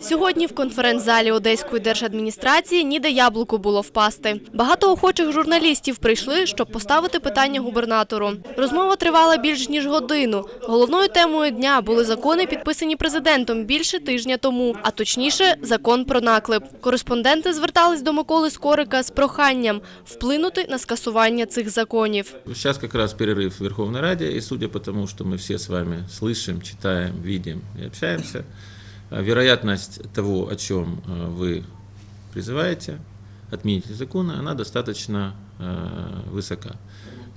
Сьогодні в конференц-залі Одеської держадміністрації ніде яблуку було впасти. Багато охочих журналістів прийшли, щоб поставити питання губернатору. Розмова тривала більш ніж годину. Головною темою дня були закони, підписані президентом більше тижня тому, а точніше, закон про наклеп. Кореспонденти звертались до Миколи Скорика з проханням вплинути на скасування цих законів. Сейчас как раз перерыв в Верховной Раде, и судя по тому, что мы все с вами слышим, читаем, видим и общаемся, э, вероятность того, о чем э, вы призываете, отменить эти законы, она достаточно э, высока.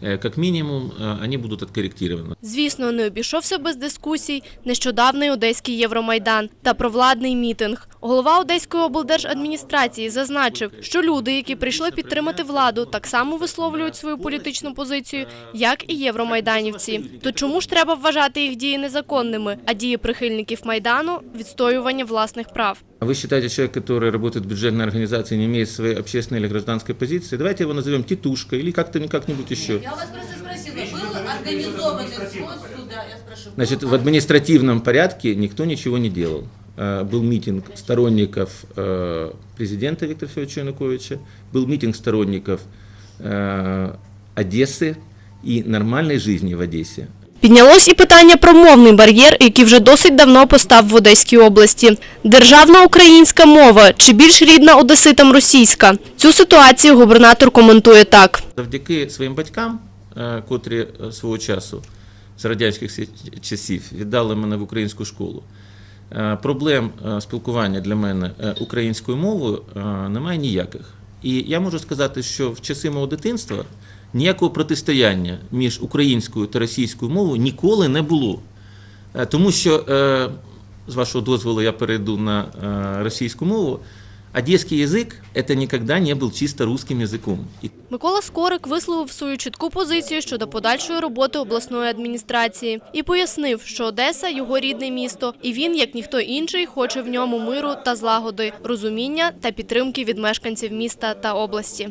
Э, Как минимум, э, они будут откорректированы. Звісно, не обійшовся без дискусій нещодавний одеський Євромайдан та провладний мітинг. Голова Одеської облдержадміністрації зазначив, що люди, які прийшли підтримати владу, так само висловлюють свою політичну позицію, як і євромайданівці. То чому ж треба вважати їх дії незаконними, а дії прихильників майдану відстоювання власних прав? А Вы считаете, человек, который работает в бюджетной организации, не имеет своей общественной или гражданской позиции? Давайте его назовем тетушкой или как-то как-нибудь еще. Я вас просто спросила, был организованный суда? Я спрашиваю. Значит, в административном порядке никто ничего не делал. Э, Был митинг сторонников э, президента Виктора Федоровича Януковича, был митинг сторонников э, Одессы и нормальной жизни в Одессе. Піднялось і питання про мовний бар'єр, який вже досить давно постав в Одеській області. Державна українська мова чи більш рідна одеситам російська? Цю ситуацію губернатор коментує так. Завдяки своїм батькам, е, котрі е, свого часу з радянських сі- часів віддали мене в українську школу. е, Проблем спілкування для мене українською мовою немає ніяких. І я можу сказати, що в часи мого дитинства ніякого протистояння між українською та російською мовою ніколи не було. Е, Тому що, е, з вашого дозволу, я перейду на е, російську мову. Одесский язык – это никогда не был чисто русским языком. И Микола Скорик висловив свою чітку позицію щодо подальшої роботи обласної адміністрації і пояснив, що Одеса – його рідне місто, і він, як ніхто інший, хоче в ньому миру та злагоди, розуміння та підтримки від мешканців міста та області.